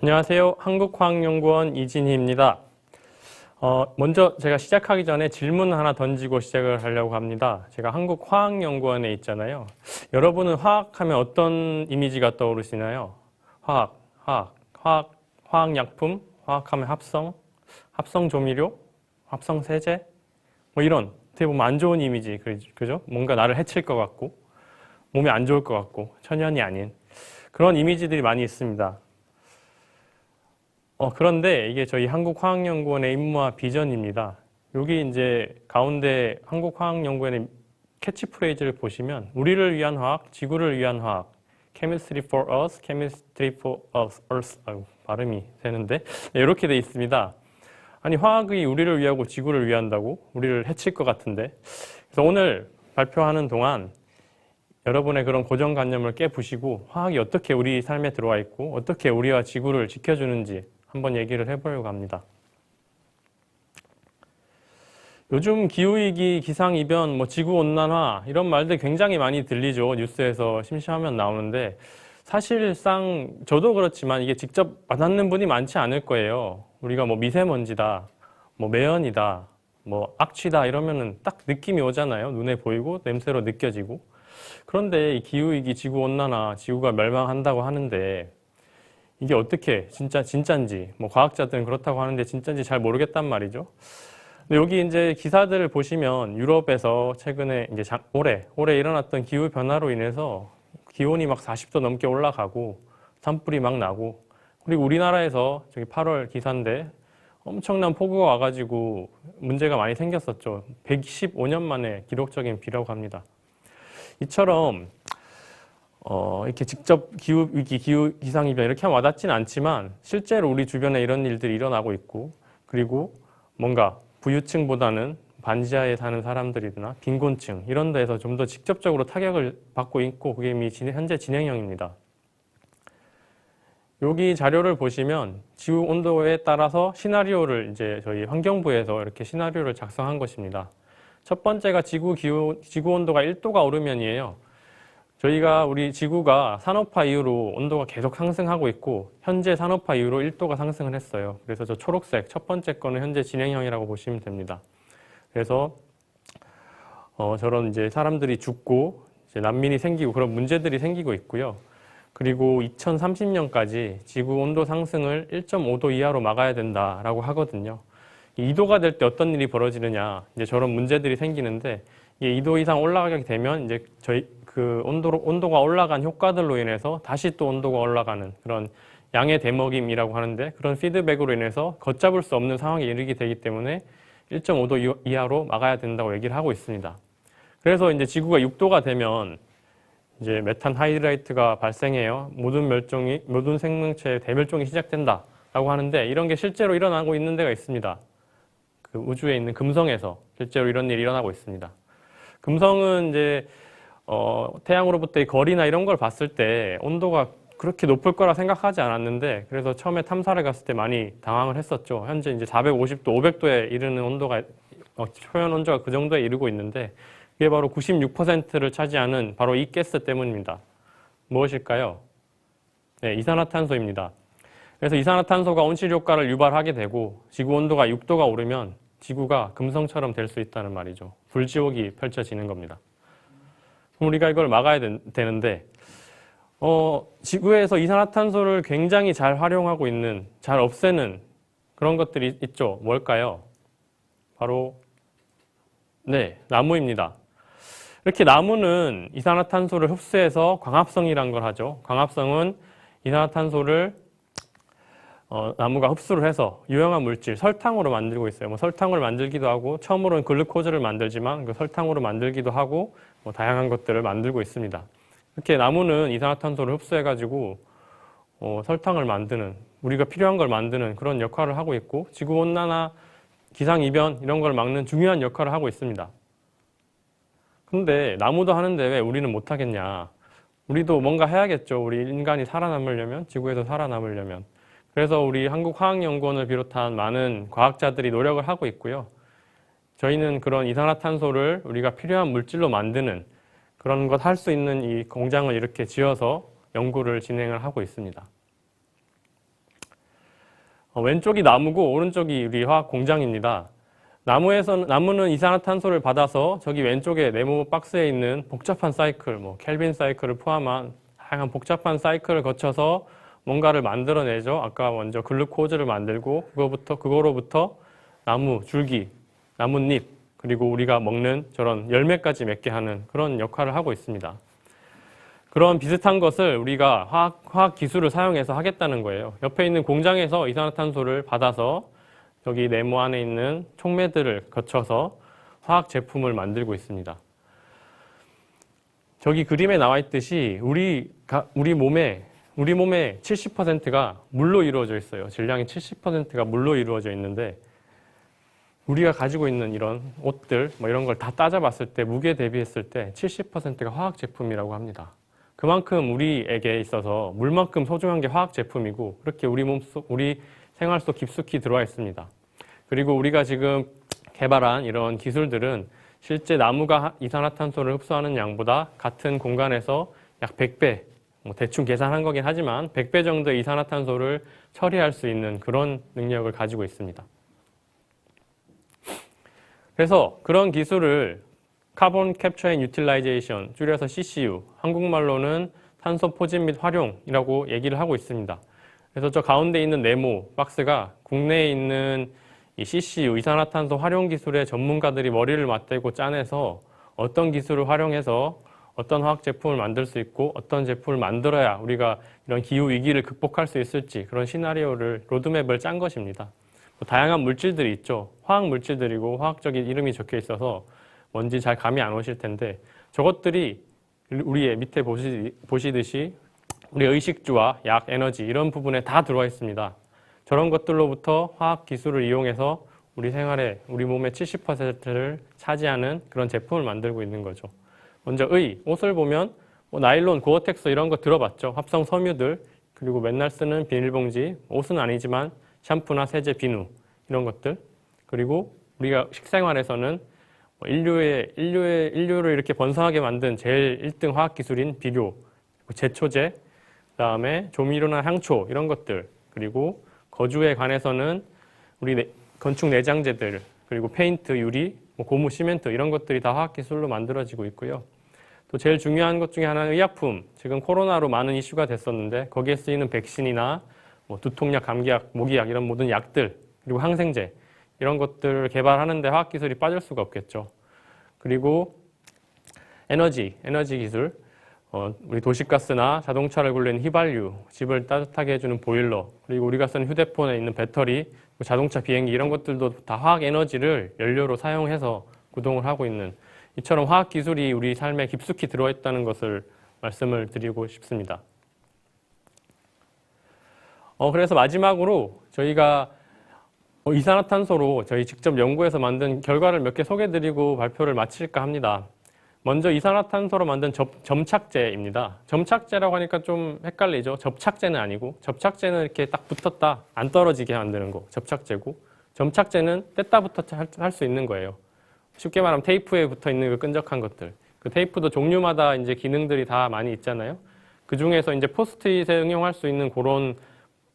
안녕하세요. 한국화학연구원 이진희입니다. 어, 먼저 제가 시작하기 전에 질문 하나 던지고 시작을 하려고 합니다. 제가 한국화학연구원에 있잖아요. 여러분은 화학하면 어떤 이미지가 떠오르시나요? 화학, 화학, 화학, 화학약품, 화학하면 합성, 합성 조미료, 합성 세제, 뭐 이런 어떻게 보면 안 좋은 이미지, 그- 그죠? 뭔가 나를 해칠 것 같고, 몸에 안 좋을 것 같고, 천연이 아닌 그런 이미지들이 많이 있습니다. 어, 그런데 이게 저희 한국화학연구원의 임무와 비전입니다. 여기 이제 가운데 한국화학연구원의 캐치프레이즈를 보시면 우리를 위한 화학, 지구를 위한 화학, chemistry for us, chemistry for us, earth, 아유, 발음이 되는데 네, 이렇게 돼 있습니다. 아니 화학이 우리를 위하고 지구를 위한다고 우리를 해칠 것 같은데 그래서 오늘 발표하는 동안 여러분의 그런 고정관념을 깨부시고 화학이 어떻게 우리 삶에 들어와 있고 어떻게 우리와 지구를 지켜주는지 한번 얘기를 해보려고 합니다. 요즘 기후위기, 기상이변, 뭐 지구온난화 이런 말들 굉장히 많이 들리죠. 뉴스에서 심심하면 나오는데 사실상 저도 그렇지만 이게 직접 와닿는 분이 많지 않을 거예요. 우리가 뭐 미세먼지다, 뭐 매연이다, 뭐 악취다 이러면은 딱 느낌이 오잖아요. 눈에 보이고 냄새로 느껴지고. 그런데 이 기후위기, 지구온난화, 지구가 멸망한다고 하는데 이게 어떻게 진짜 진짜인지 뭐 과학자들은 그렇다고 하는데 진짜인지 잘 모르겠단 말이죠. 근데 여기 이제 기사들을 보시면 유럽에서 최근에 이제 장- 올해 올해 일어났던 기후 변화로 인해서 기온이 막 40도 넘게 올라가고 산불이 막 나고 그리고 우리나라에서 저기 8월 기사인데 엄청난 폭우가 와가지고 문제가 많이 생겼었죠. 115년 만에 기록적인 비라고 합니다. 이처럼 어, 이렇게 직접 기후 위기, 기후 기상 이변 이렇게 와닿지는 않지만 실제로 우리 주변에 이런 일들이 일어나고 있고 그리고 뭔가 부유층보다는 반지하에 사는 사람들이나 빈곤층 이런 데에서 좀 더 직접적으로 타격을 받고 있고 그게 이미 현재 진행형입니다. 여기 자료를 보시면 지구 온도에 따라서 시나리오를 이제 저희 환경부에서 이렇게 시나리오를 작성한 것입니다. 첫 번째가 지구 기후 지구 온도가 1도가 오르면이에요. 저희가 우리 지구가 산업화 이후로 온도가 계속 상승하고 있고 현재 산업화 이후로 1도가 상승을 했어요. 그래서 저 초록색 첫 번째 거는 현재 진행형이라고 보시면 됩니다. 그래서 어, 저런 이제 사람들이 죽고 이제 난민이 생기고 그런 문제들이 생기고 있고요. 그리고 2030년까지 지구 온도 상승을 1.5도 이하로 막아야 된다라고 하거든요. 2도가 될 때 어떤 일이 벌어지느냐 이제 저런 문제들이 생기는데 이게 2도 이상 올라가게 되면 이제 저희 그 온도로 온도가 올라간 효과들로 인해서 다시 또 온도가 올라가는 그런 양의 대먹임이라고 하는데 그런 피드백으로 인해서 걷잡을 수 없는 상황에 이르게 되기 때문에 1.5도 이하로 막아야 된다고 얘기를 하고 있습니다. 그래서 이제 지구가 6도가 되면 이제 메탄 하이드라이트가 발생해요. 모든 멸종이 모든 생명체의 대멸종이 시작된다라고 하는데 이런 게 실제로 일어나고 있는 데가 있습니다. 그 우주에 있는 금성에서 실제로 이런 일이 일어나고 있습니다. 금성은 이제 어, 태양으로부터의 거리나 이런 걸 봤을 때 온도가 그렇게 높을 거라 생각하지 않았는데 그래서 처음에 탐사를 갔을 때 많이 당황을 했었죠. 현재 이제 450도, 500도에 이르는 온도가 어, 표현 온도가 그 정도에 이르고 있는데 그게 바로 96%를 차지하는 바로 이 가스 때문입니다. 무엇일까요? 네, 이산화탄소입니다. 그래서 이산화탄소가 온실 효과를 유발하게 되고 지구 온도가 6도가 오르면 지구가 금성처럼 될 수 있다는 말이죠. 불지옥이 펼쳐지는 겁니다. 그럼 우리가 이걸 막아야 된- 되는데 어, 지구에서 이산화탄소를 굉장히 잘 활용하고 있는, 잘 없애는 그런 것들이 있죠. 뭘까요? 바로 네, 나무입니다. 이렇게 나무는 이산화탄소를 흡수해서 광합성이란 걸 하죠. 광합성은 이산화탄소를 어, 나무가 흡수를 해서 유용한 물질 설탕으로 만들고 있어요. 뭐 설탕을 만들기도 하고 처음으로는 글루코즈를 만들지만 그 설탕으로 만들기도 하고 뭐 다양한 것들을 만들고 있습니다. 이렇게 나무는 이산화탄소를 흡수해가지고 어, 설탕을 만드는 우리가 필요한 걸 만드는 그런 역할을 하고 있고 지구 온난화, 기상 이변 이런 걸 막는 중요한 역할을 하고 있습니다. 근데 나무도 하는데 왜 우리는 못 하겠냐? 우리도 뭔가 해야겠죠. 우리 인간이 살아남으려면 지구에서 살아남으려면. 그래서 우리 한국화학연구원을 비롯한 많은 과학자들이 노력을 하고 있고요. 저희는 그런 이산화탄소를 우리가 필요한 물질로 만드는 그런 것 할 수 있는 이 공장을 이렇게 지어서 연구를 진행을 하고 있습니다. 어, 왼쪽이 나무고 오른쪽이 우리 화학 공장입니다. 나무에서는 나무는 이산화탄소를 받아서 저기 왼쪽에 네모 박스에 있는 복잡한 사이클, 뭐 켈빈 사이클을 포함한 다양한 복잡한 사이클을 거쳐서 뭔가를 만들어내죠. 아까 먼저 글루코즈를 만들고 그거부터 그거로부터 나무 줄기, 나뭇잎 그리고 우리가 먹는 저런 열매까지 맺게 하는 그런 역할을 하고 있습니다. 그런 비슷한 것을 우리가 화학, 화학 기술을 사용해서 하겠다는 거예요. 옆에 있는 공장에서 이산화탄소를 받아서 여기 네모 안에 있는 촉매들을 거쳐서 화학 제품을 만들고 있습니다. 저기 그림에 나와 있듯이 우리 가- 우리 몸에 우리 몸의 70%가 물로 이루어져 있어요. 질량의 70%가 물로 이루어져 있는데 우리가 가지고 있는 이런 옷들 뭐 이런 걸 다 따져봤을 때 무게 대비했을 때 70%가 화학 제품이라고 합니다. 그만큼 우리에게 있어서 물만큼 소중한 게 화학 제품이고 그렇게 우리 몸속 우리 생활 속 깊숙이 들어와 있습니다. 그리고 우리가 지금 개발한 이런 기술들은 실제 나무가 하- 이산화탄소를 흡수하는 양보다 같은 공간에서 약 100배, 뭐 대충 계산한 거긴 하지만 100배 정도의 이산화탄소를 처리할 수 있는 그런 능력을 가지고 있습니다. 그래서 그런 기술을 카본 캡처 앤 유틸라이제이션 줄여서 CCU 한국말로는 탄소 포집 및 활용이라고 얘기를 하고 있습니다. 그래서 저 가운데 있는 네모 박스가 국내에 있는 이 CCU 이산화탄소 활용 기술의 전문가들이 머리를 맞대고 짜내서 어떤 기술을 활용해서 어떤 화학 제품을 만들 수 있고 어떤 제품을 만들어야 우리가 이런 기후 위기를 극복할 수 있을지 그런 시나리오를 로드맵을 짠 것입니다. 뭐 다양한 물질들이 있죠. 화학 물질들이고 화학적인 이름이 적혀 있어서 뭔지 잘 감이 안 오실 텐데 저것들이 우리의 밑에 보시, 보시듯이 우리 의식주와 약, 에너지 이런 부분에 다 들어와 있습니다. 저런 것들로부터 화학 기술을 이용해서 우리 생활에 우리 몸의 70%를 차지하는 그런 제품을 만들고 있는 거죠. 먼저 의, 옷을 보면 뭐 나일론, 고어텍스 이런 거 들어봤죠. 합성 섬유들 그리고 맨날 쓰는 비닐봉지, 옷은 아니지만 샴푸나 세제, 비누 이런 것들 그리고 우리가 식생활에서는 뭐 인류의 인류의 인류를 이렇게 번성하게 만든 제일 1등 화학 기술인 비료, 제초제, 그다음에 조미료나 향초 이런 것들 그리고 거주에 관해서는 우리 내- 건축 내장재들 그리고 페인트, 유리, 뭐 고무, 시멘트 이런 것들이 다 화학 기술로 만들어지고 있고요. 또 제일 중요한 것 중에 하나는 의약품. 지금 코로나로 많은 이슈가 됐었는데 거기에 쓰이는 백신이나 뭐 두통약, 감기약, 모기약 이런 모든 약들 그리고 항생제 이런 것들을 개발하는데 화학 기술이 빠질 수가 없겠죠. 그리고 에너지, 에너지 기술. 어, 우리 도시가스나 자동차를 굴리는 휘발유, 집을 따뜻하게 해주는 보일러, 그리고 우리가 쓰는 휴대폰에 있는 배터리, 뭐 자동차 비행기 이런 것들도 다 화학 에너지를 연료로 사용해서 구동을 하고 있는 이처럼 화학 기술이 우리 삶에 깊숙이 들어있다는 것을 말씀을 드리고 싶습니다. 어, 그래서 마지막으로 저희가 어, 이산화탄소로 저희 직접 연구해서 만든 결과를 몇 개 소개드리고 발표를 마칠까 합니다. 먼저 이산화탄소로 만든 접, 점착제입니다. 점착제라고 하니까 좀 헷갈리죠. 접착제는 아니고 접착제는 이렇게 딱 붙었다 안 떨어지게 만드는 거 접착제고 점착제는 뗐다 붙었다 할 수 있는 거예요. 쉽게 말하면 테이프에 붙어 있는 그 끈적한 것들. 그 테이프도 종류마다 이제 기능들이 다 많이 있잖아요. 그 중에서 이제 포스트잇에 응용할 수 있는 그런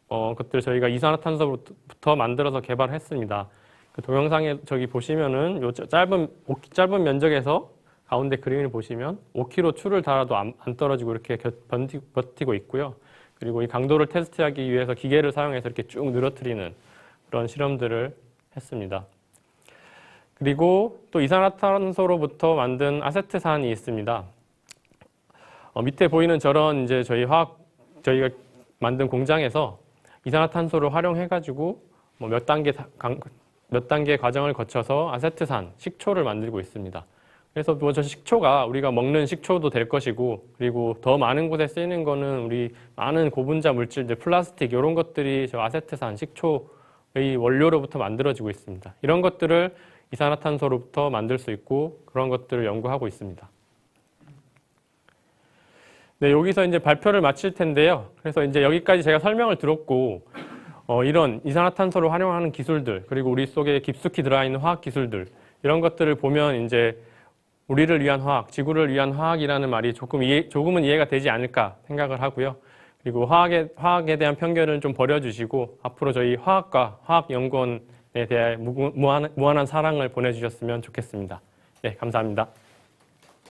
어, 것들 저희가 이산화탄소부터 만들어서 개발했습니다. 그 동영상에 저기 보시면은 요 짧은 짧은 면적에서 가운데 그림을 보시면 5km 추를 달아도 안, 안 떨어지고 이렇게 겨- 번티, 버티고 있고요. 그리고 이 강도를 테스트하기 위해서 기계를 사용해서 이렇게 쭉 늘어뜨리는 그런 실험들을 했습니다. 그리고 또 이산화탄소로부터 만든 아세트산이 있습니다. 어, 밑에 보이는 저런 이제 저희 화학 저희가 만든 공장에서 이산화탄소를 활용해가지고 뭐 몇 단계 몇 단계 과정을 거쳐서 아세트산 식초를 만들고 있습니다. 그래서 뭐 저 식초가 우리가 먹는 식초도 될 것이고 그리고 더 많은 곳에 쓰이는 거는 우리 많은 고분자 물질들 플라스틱 이런 것들이 저 아세트산 식초의 원료로부터 만들어지고 있습니다. 이런 것들을 이산화탄소로부터 만들 수 있고 그런 것들을 연구하고 있습니다. 네, 여기서 이제 발표를 마칠 텐데요. 그래서 이제 여기까지 제가 설명을 들었고, 어, 이런 이산화탄소를 활용하는 기술들, 그리고 우리 속에 깊숙이 들어가 있는 화학 기술들, 이런 것들을 보면 이제 우리를 위한 화학, 지구를 위한 화학이라는 말이 조금 이해, 조금은 이해가 되지 않을까 생각을 하고요. 그리고 화학에, 화학에 대한 편견을 좀 버려주시고 앞으로 저희 화학과 화학연구원에 대해 무, 무한, 무한한 사랑을 보내주셨으면 좋겠습니다. 네, 감사합니다.